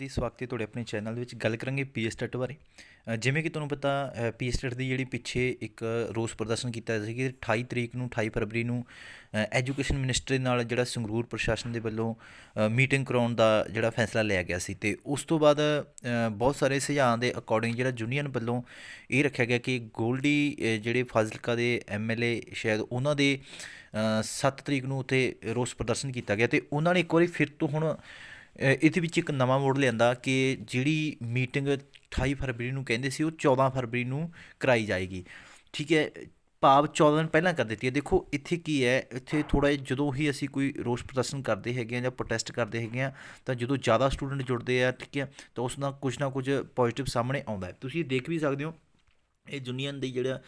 ਦੀ ਸਵਾਗਤ ਹੈ ਤੁਹਾਡੇ ਆਪਣੇ ਚੈਨਲ ਦੇ ਵਿੱਚ ਗੱਲ ਕਰਾਂਗੇ ਪੀ ਪੀਐਸਟੈਟ ਬਾਰੇ। ਜਿਵੇਂ ਕਿ ਤੁਹਾਨੂੰ ਪਤਾ ਪੀ ਪੀਐਸਟੈਟ ਦੀ ਜਿਹੜੀ ਪਿੱਛੇ ਇੱਕ ਰੋਸ ਪ੍ਰਦਰਸ਼ਨ ਕੀਤਾ ਸੀ ਕਿ 28 ਤਰੀਕ ਨੂੰ 28 ਫਰਵਰੀ ਨੂੰ ਐਜੂਕੇਸ਼ਨ ਮਿਨਿਸਟਰੀ ਨਾਲ ਜਿਹੜਾ ਸੰਗਰੂਰ ਪ੍ਰਸ਼ਾਸਨ ਦੇ ਵੱਲੋਂ ਮੀਟਿੰਗ ਕਰਾਉਣ ਦਾ ਜਿਹੜਾ ਫੈਸਲਾ ਲਿਆ ਗਿਆ ਸੀ ਤੇ ਉਸ ਤੋਂ ਬਾਅਦ ਬਹੁਤ ਸਾਰੇ ਸੁਝਾਅ ਦੇ ਅਕੋਰਡਿੰਗ ਜਿਹੜਾ ਯੂਨੀਅਨ ਵੱਲੋਂ ਇਹ ਰੱਖਿਆ ਗਿਆ ਕਿ ਗੋਲਡੀ ਜਿਹੜੇ ਫਾਜ਼ਿਲਕਾ ਦੇ ਐਮਐਲਏ ਸ਼ਾਇਦ ਉਹਨਾਂ ਦੇ 7 ਤਰੀਕ ਨੂੰ ਉੱਥੇ ਰੋਸ ਪ੍ਰਦਰਸ਼ਨ ਕੀਤਾ ਗਿਆ ਤੇ ਉਹਨਾਂ ਨੇ ਇੱਕ ਵਾਰੀ ਫਿਰ ਤੋਂ ਹੁਣ ਇਹਦੇ ਵਿੱਚ ਇੱਕ ਨਵਾਂ ਮੋੜ ਲਿਆਂਦਾ ਕਿ ਜਿਹੜੀ ਮੀਟਿੰਗ 28 ਫਰਵਰੀ ਨੂੰ ਕਹਿੰਦੇ ਸੀ, ਉਹ 14 ਫਰਵਰੀ ਨੂੰ ਕਰਾਈ ਜਾਏਗੀ। ਠੀਕ ਹੈ, ਭਾਵ 14 ਦਿਨ ਪਹਿਲਾਂ ਕਰ ਦਿੱਤੀ ਹੈ। ਦੇਖੋ, ਇੱਥੇ ਕੀ ਹੈ, ਇੱਥੇ ਥੋੜਾ ਜਦੋਂ ਹੀ ਅਸੀਂ ਕੋਈ ਰੋਸ ਪ੍ਰਦਰਸ਼ਨ ਕਰਦੇ ਹੈਗੇ ਆ ਜਾਂ ਪ੍ਰੋਟੈਸਟ ਕਰਦੇ ਹੈਗੇ ਆ ਤਾਂ ਜਦੋਂ ਜ਼ਿਆਦਾ ਸਟੂਡੈਂਟ ਜੁੜਦੇ ਆ, ਠੀਕ ਹੈ, ਤਾਂ ਉਸ ਨਾਲ ਕੁਝ ਨਾ ਕੁਝ ਪੋਜ਼ਿਟਿਵ ਸਾਹਮਣੇ ਆਉਂਦਾ ਹੈ। ਤੁਸੀਂ ਦੇਖ ਵੀ ਸਕਦੇ ਹੋ ਇਹ ਯੂਨੀਅਨ ਦੀ ਜਿਹੜਾ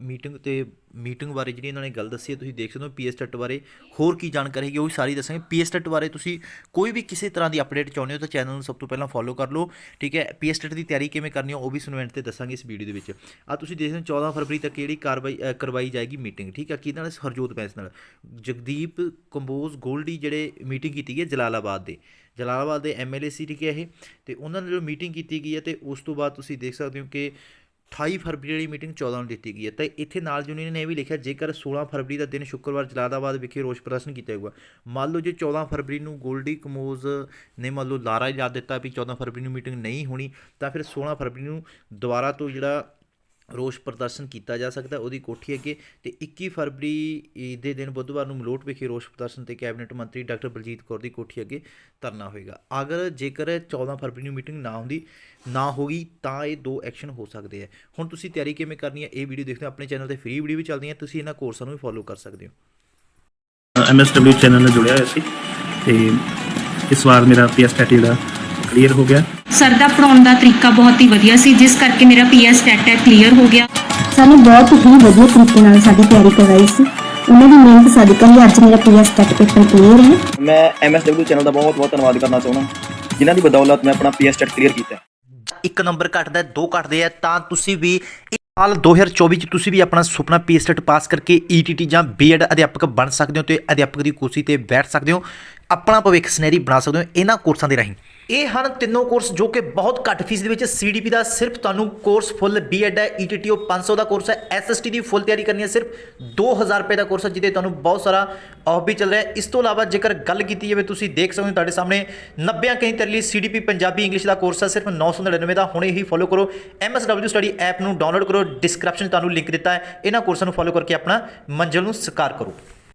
ਮੀਟਿੰਗ ਤੇ ਮੀਟਿੰਗ ਬਾਰੇ ਜਿਹੜੀ ਇਹਨਾਂ ਨੇ ਗੱਲ ਦੱਸੀ ਹੈ, ਤੁਸੀਂ ਦੇਖ ਸਕਦੇ ਹੋ ਪੀਐਸ ਟੱਟ ਬਾਰੇ ਹੋਰ ਕੀ ਜਾਣਕਾਰੀ ਹੈਗੀ ਉਹ ਵੀ ਸਾਰੀ ਦੱਸਾਂਗੇ। ਪੀਐਸ ਟੈਟ ਬਾਰੇ ਤੁਸੀਂ ਕੋਈ ਵੀ ਕਿਸੇ ਤਰ੍ਹਾਂ ਦੀ ਅਪਡੇਟ ਚਾਹੁੰਦੇ ਹੋ ਤਾਂ ਚੈਨਲ ਨੂੰ ਸਭ ਤੋਂ ਪਹਿਲਾਂ ਫੋਲੋ ਕਰ ਲਓ, ਠੀਕ ਹੈ? ਪੀਐਸ ਟੈਟ ਦੀ ਤਿਆਰੀ ਕਿਵੇਂ ਕਰਨੀ ਹੈ, ਉਹ ਵੀ ਸੁਨਵੈਂਟ ਤੇ ਦੱਸਾਂਗੇ ਇਸ ਵੀਡੀਓ ਦੇ ਵਿੱਚ। ਆ ਤੁਸੀਂ ਦੇਖ ਸਕਦੇ ਹੋ 14 ਫਰਵਰੀ ਤੱਕ ਜਿਹੜੀ ਕਾਰਵਾਈ ਕਰਵਾਈ ਜਾਏਗੀ ਮੀਟਿੰਗ, ਠੀਕ ਹੈ? ਕਿਹਦੇ ਨਾਲ? ਹਰਜੋਤ ਬੈਂਸ ਨਾਲ। ਜਗਦੀਪ ਕੰਬੋਜ ਗੋਲਡੀ ਜਿਹੜੇ ਮੀਟਿੰਗ ਕੀਤੀ ਗਈ ਹੈ ਜਲਾਲਾਬਾਦ ਦੇ। ਜਲਾਲਾਬਾਦ ਦੇ ਐਮਐਲਏ ਸੀ ਠੀਕ ਹੈ ਇਹ, ਤੇ ਉਹਨਾਂ ਨਾਲ ਜਦੋਂ ਮੀਟਿੰਗ ਕੀਤੀ ਗਈ ਹੈ ਤੇ ਉਸ ਤੋਂ ਬਾਅਦ ਤੁਸੀਂ ਦੇਖ ਸਕਦੇ ਹੋ ਕਿ 28 ਫਰਵਰੀ ਵਾਲੀ ਮੀਟਿੰਗ 14 ਨੂੰ ਦਿੱਤੀ ਗਈ ਹੈ। ਤਾਂ ਇੱਥੇ ਨਾਲ ਯੂਨੀਅਨ ਨੇ ਇਹ ਵੀ ਲਿਖਿਆ, ਜੇਕਰ 16 ਫਰਵਰੀ ਦਾ ਦਿਨ ਸ਼ੁੱਕਰਵਾਰ ਜਲਾਲਾਬਾਦ ਵਿਖੇ ਰੋਸ ਪ੍ਰਦਰਸ਼ਨ ਕੀਤਾ ਜਾਊਗਾ, ਮੰਨ ਲਓ ਜੇ 14 ਫਰਵਰੀ ਨੂੰ ਗੋਲਡੀ ਕਮੋਜ਼ ਨੇ ਮੰਨ ਲਓ ਲਾਰਾ ਯਾਦ ਦਿੱਤਾ ਵੀ 14 ਫਰਵਰੀ ਨੂੰ ਮੀਟਿੰਗ ਨਹੀਂ ਹੋਣੀ, ਤਾਂ ਫਿਰ 16 ਫਰਵਰੀ ਨੂੰ ਦੁਬਾਰਾ ਤੋਂ ਜਿਹੜਾ ਰੋਸ ਪ੍ਰਦਰਸ਼ਨ ਕੀਤਾ ਜਾ ਸਕਦਾ, ਉਹਦੀ ਕੋਠੀ ਅੱਗੇ ਤੇ 21 ਫਰਵਰੀ ਦੇ ਦਿਨ ਬੁੱਧਵਾਰ ਨੂੰ ਮਲੋਟ ਵਿਖੇ ਰੋਸ ਪ੍ਰਦਰਸ਼ਨ ਤੇ ਕੈਬਨਿਟ ਮੰਤਰੀ ਡਾਕਟਰ ਬਲਜੀਤ ਕੌਰ ਦੀ ਕੋਠੀ ਅੱਗੇ ਧਰਨਾ ਹੋਏਗਾ। ਅਗਰ ਜੇਕਰ 14 ਫਰਵਰੀ ਨੂੰ ਮੀਟਿੰਗ ਨਾ ਹੁੰਦੀ, ਨਾ ਹੋਈ ਤਾਂ ਇਹ ਦੋ ਐਕਸ਼ਨ ਹੋ ਸਕਦੇ ਆ। ਹੁਣ ਤੁਸੀਂ ਤਿਆਰੀ ਕਿਵੇਂ ਕਰਨੀ ਹੈ, ਇਹ ਵੀਡੀਓ ਦੇਖਦੇ ਹੋ, ਆਪਣੇ ਚੈਨਲ ਤੇ ਫ੍ਰੀ ਵੀਡੀਓ ਵੀ ਚੱਲਦੀਆਂ, ਤੁਸੀਂ ਇਹਨਾਂ ਕੋਰਸਾਂ ਨੂੰ ਵੀ ਫੋਲੋ ਕਰ ਸਕਦੇ ਹੋ। ਐਮਐਸਡਬਲਯੂ ਚੈਨਲ ਨਾਲ ਜੁੜਿਆ ਹੋਇਆ ਸੀ ਤੇ ਇਸ ਵਾਰ ਮੇਰਾ ਪੀਐਸ ਸਟੈਟ ਜਿਹੜਾ ਕਲੀਅਰ ਹੋ ਗਿਆ? ਸਰ ਦਾ ਪੜਾਉਣ ਦਾ ਤਰੀਕਾ ਬਹੁਤ ਹੀ ਵਧੀਆ ਸੀ ਜਿਸ ਕਰਕੇ ਮੇਰਾ ਪੀਐਸ ਟੈਟ ਹੈ ਕਲੀਅਰ ਹੋ ਗਿਆ। ਸਾਨੂੰ ਬਹੁਤ ਹੀ ਵਧੀਆ ਤਰੀਕੇ ਨਾਲ ਸਾਡੀ ਤਿਆਰੀ ਕਰਵਾਈ ਸੀ। ਉਹਨਾਂ ਦੀ ਮਿਹਨਤ ਸਦਕਾ ਹੀ ਅੱਜ ਮੇਰਾ ਪੀਐਸ ਟੈਟ ਪੇਪਰ ਕਲੀਅਰ ਹੈ। ਮੈਂ ਐਮਐਸਡਬਲਯੂ ਚੈਨਲ ਦਾ ਬਹੁਤ ਬਹੁਤ ਧੰਨਵਾਦ ਕਰਨਾ ਚਾਹੁੰਦਾ ਜਿਨ੍ਹਾਂ ਦੀ ਬਦੌਲਤ ਮੈਂ ਆਪਣਾ ਪੀਐਸ ਟੈਟ ਕਲੀਅਰ ਕੀਤਾ। ਇੱਕ ਨੰਬਰ ਘਟਦਾ ਹੈ, ਦੋ ਘਟਦੇ ਆ ਤਾਂ ਤੁਸੀਂ ਵੀ ਇਸ ਸਾਲ 2024 ਚ ਤੁਸੀਂ ਵੀ ਆਪਣਾ ਸੁਪਨਾ ਪੀਐਸਟੇਟ ਪਾਸ ਕਰਕੇ ਈਟੀਟੀ ਜਾਂ ਬੀਐਡ ਅਧਿਆਪਕ ਬਣ ਸਕਦੇ ਹੋ ਤੇ ਅਧਿਆਪਕ ਦੀ ਕੁਰਸੀ ਤੇ ਬੈਠ ਸਕਦੇ ਹੋ। ਆਪਣਾ ਭਵਿੱਖ ਸੁਨਹਿਰੀ ਬਣਾ ਸਕਦੇ ਹੋ ਇਹਨਾਂ ਕੋਰਸਾਂ ਦੇ ਰਾਹੀਂ। ਇਹ ਹਨ ਤਿੰਨੋਂ ਕੋਰਸ ਜੋ ਕਿ ਬਹੁਤ ਘੱਟ ਫੀਸ ਦੇ ਵਿੱਚ ਸੀਡੀਪੀ ਦਾ ਸਿਰਫ ਤੁਹਾਨੂੰ ਕੋਰਸ ਫੁੱਲ ਬੀਐਡ ਹੈ ਈਟੀਟੀਓ 500 ਦਾ ਕੋਰਸ ਹੈ ਐਸਐਸਟੀ ਦੀ ਫੁੱਲ ਤਿਆਰੀ ਕਰਨੀ ਹੈ ਸਿਰਫ 2000 ਰੁਪਏ ਦਾ ਕੋਰਸ ਹੈ, ਜਿਹਦੇ ਤੁਹਾਨੂੰ ਬਹੁਤ ਸਾਰਾ ਆਫ ਵੀ ਚੱਲ ਰਿਹਾ ਹੈ। ਇਸ ਤੋਂ ਇਲਾਵਾ ਜੇਕਰ ਗੱਲ ਕੀਤੀ ਜਾਵੇ, ਤੁਸੀਂ ਦੇਖ ਸਕਦੇ ਹੋ ਤੁਹਾਡੇ ਸਾਹਮਣੇ 90 ਕਈ ਤੇਰੇ ਲਈ ਸੀਡੀਪੀ ਪੰਜਾਬੀ ਇੰਗਲਿਸ਼ ਦਾ ਕੋਰਸ ਹੈ, ਸਿਰਫ 999 ਦਾ। ਹੁਣੇ ਹੀ ਫੋਲੋ ਕਰੋ। ਐਮਐਸਡਬਲਯੂ ਸਟੱਡੀ ਐਪ ਨੂੰ ਡਾਊਨਲੋਡ ਕਰੋ ਡਿਸਕ੍ਰਿਪਸ਼ਨ ਤੁਹਾਨੂੰ ਲਿੰਕ ਦਿੱਤਾ ਹੈ। ਇਹਨਾਂ ਕੋਰਸਾਂ ਨੂੰ ਫੋਲੋ ਕਰਕੇ ਆਪਣਾ ਮੰਜ਼ਿਲ ਨੂੰ ਸਾਕਾਰ ਕਰੋ।